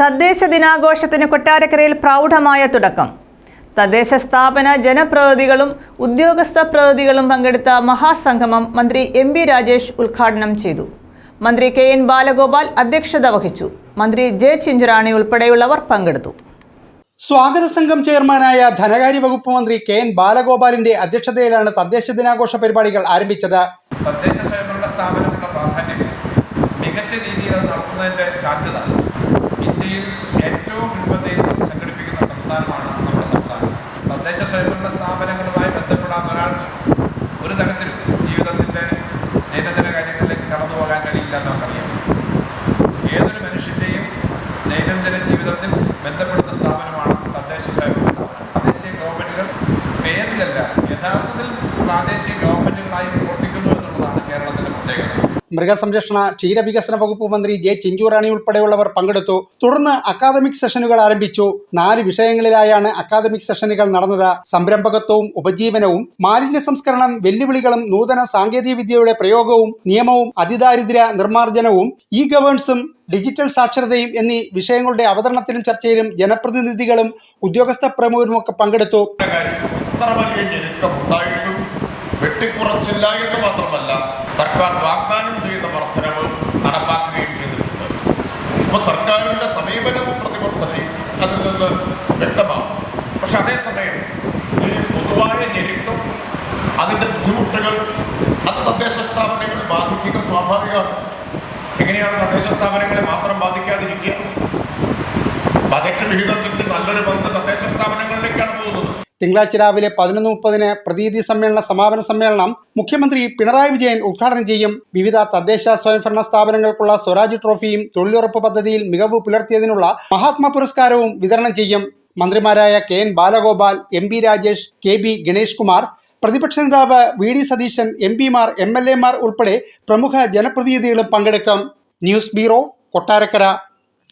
തദ്ദേശ ദിനാഘോഷത്തിന് കൊട്ടാരക്കരയിൽ പ്രൗഢമായ തുടക്കം. തദ്ദേശ സ്ഥാപന ജനപ്രതിനിധികളും ഉദ്യോഗസ്ഥ പ്രതിനിധികളും പങ്കെടുത്ത മഹാസംഗമം മന്ത്രി എം ബി രാജേഷ് ഉദ്ഘാടനം ചെയ്തു. മന്ത്രി കെ എൻ ബാലഗോപാൽ അധ്യക്ഷത വഹിച്ചു. മന്ത്രി ജെ ചിഞ്ചുറാണി ഉൾപ്പെടെയുള്ളവർ പങ്കെടുത്തു. സ്വാഗത സംഘം ചെയർമാനായ ധനകാര്യ വകുപ്പ് മന്ത്രി കെ എൻ ബാലഗോപാലിന്റെ അധ്യക്ഷതയിലാണ് തദ്ദേശ ദിനാഘോഷ പരിപാടികൾ ആരംഭിച്ചത്. തദ്ദേശ സ്വയംഭരണ സ്ഥാപനങ്ങളുടെ പ്രാധാന്യം മികച്ച രീതിയിൽ നടത്തുന്നതിന്റെ സാധ്യത ഇന്ത്യയിൽ ഏറ്റവും മുൻപന്തിയിൽ സംഘടിപ്പിക്കുന്ന സംസ്ഥാനമാണ് നമ്മുടെ സംസ്ഥാനം. തദ്ദേശ സ്വയംഭരണ സ്ഥാപനങ്ങളുമായി ബന്ധപ്പെടാൻ ഒരാൾക്ക് ഒരു തരത്തിലും ജീവിതത്തിന്റെ ദൈനംദിന കാര്യങ്ങളിലേക്ക് കടന്നു പോകാൻ കഴിയില്ല നമുക്കറിയാം. ഏതൊരു മനുഷ്യന്റെയും ദൈനംദിന ജീവിതത്തിൽ ബന്ധപ്പെടുന്ന സ്ഥാപനമാണ് തദ്ദേശ സ്വയംഭരണ സ്ഥാപനം. പ്രാദേശിക ഗവൺമെന്റുകൾ പേരിലല്ല യഥാർത്ഥത്തിൽ പ്രാദേശിക ഗവൺമെന്റുകളായി പ്രവർത്തിക്കുന്നു എന്നുള്ളതാണ് കേരളത്തിന്റെ പ്രത്യേകത. മൃഗസംരക്ഷണ ക്ഷീരവികസന വകുപ്പ് മന്ത്രി ജെ ചിഞ്ചുറാണി ഉൾപ്പെടെയുള്ളവർ പങ്കെടുത്തു. തുടർന്ന് അക്കാദമിക് സെഷനുകൾ ആരംഭിച്ചു. നാല് വിഷയങ്ങളിലായാണ് അക്കാദമിക് സെഷനുകൾ നടന്നത്. സംരംഭകത്വവും ഉപജീവനവും മാലിന്യ സംസ്കരണം വെല്ലുവിളികളും നൂതന സാങ്കേതിക വിദ്യയുടെ പ്രയോഗവും നിയമവും അതിദാരിദ്ര്യ നിർമ്മാർജനവും ഇ ഗവേൺസും ഡിജിറ്റൽ സാക്ഷരതയും എന്നീ വിഷയങ്ങളുടെ അവതരണത്തിലും ചർച്ചയിലും ജനപ്രതിനിധികളും ഉദ്യോഗസ്ഥ പ്രമുഖരും ഒക്കെ പങ്കെടുത്തു. വെട്ടിക്കുറച്ചില്ല എന്ന് മാത്രമല്ല സർക്കാർ വാഗ്ദാനം ചെയ്യുന്ന വർധനവ് നടപ്പാക്കുകയും ചെയ്തിട്ടുണ്ട്. അപ്പോൾ സർക്കാരിന്റെ സമീപനവും പ്രതിബദ്ധതയും അതിൽ നിന്ന് വ്യക്തമാകും. പക്ഷെ അതേസമയം ഈ പൊതുവായ ഞെരുക്കം അതിന്റെ ബുദ്ധിമുട്ടുകൾ അത് തദ്ദേശ സ്ഥാപനങ്ങളെ ബാധിക്കുക സ്വാഭാവികമാണ്. എങ്ങനെയാണ് തദ്ദേശ സ്ഥാപനങ്ങളെ മാത്രം ബാധിക്കാതിരിക്കുക? ബജറ്റ് വിഹിതത്തിന്റെ നല്ലൊരു പങ്ക് തദ്ദേശ സ്ഥാപനങ്ങളിലേക്കാണ് പോകുന്നത്. തിങ്കളാഴ്ച രാവിലെ പതിനൊന്ന് മുപ്പതിന് പ്രതിനിധി സമ്മേളന സമാപന സമ്മേളനം മുഖ്യമന്ത്രി പിണറായി വിജയൻ ഉദ്ഘാടനം ചെയ്യും. വിവിധ തദ്ദേശ സ്വയംഭരണ സ്ഥാപനങ്ങൾക്കുള്ള സ്വരാജ് ട്രോഫിയും തൊഴിലുറപ്പ് പദ്ധതിയിൽ മികവ് പുലർത്തിയതിനുള്ള മഹാത്മാ പുരസ്കാരവും വിതരണം ചെയ്യും. മന്ത്രിമാരായ K N Balagopal M B Rajesh K B Ganesh Kumar പ്രതിപക്ഷ നേതാവ് വി ഡി സതീശൻ എം പിമാർ എം എൽ എമാർ ഉൾപ്പെടെ പ്രമുഖ ജനപ്രതിനിധികളും പങ്കെടുക്കും. News bureau Kottarakkara.